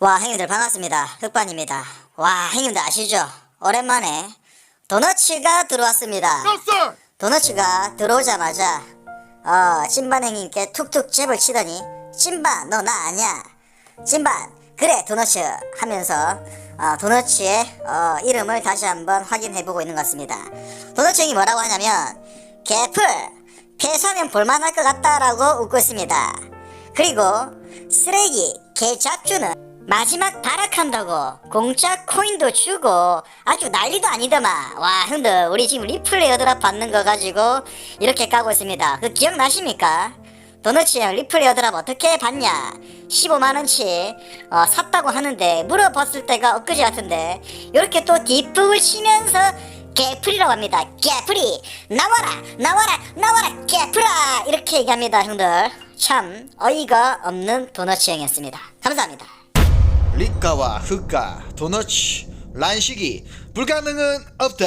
와 형님들 반갑습니다. 흑반입니다. 와 형님들 아시죠? 오랜만에 도너츠가 들어왔습니다. 도너츠가 들어오자마자 어 찐반 형님께 툭툭 잽을 치더니 찐반 너 나 아냐 찐반 그래 도너츠. 하면서 어, 도너츠의 어, 이름을 다시 한번 확인해보고 있는 것 같습니다. 도너츠 형이 뭐라고 하냐면 개풀 폐사면 볼만할 것 같다라고 웃고 있습니다. 그리고 쓰레기 개잡주는 마지막 발악한다고. 공짜 코인도 주고. 아주 난리도 아니더만. 와 형들 우리 지금 리플레이 어드랍 받는 거 가지고 이렇게 까고 있습니다. 그 기억나십니까? 도너츠 형 리플레이 어드랍 어떻게 받냐? 15만원치 어, 샀다고 하는데 물어봤을 때가 엊그제 같은데 이렇게 또 뒷북을 치면서 개풀이라고 합니다. 개풀이! 나와라! 나와라! 나와라! 개풀아! 이렇게 얘기합니다 형들. 참 어이가 없는 도너츠 형이었습니다. 감사합니다 리가와 흑가, 도너츠, 란식이 불가능은 없다.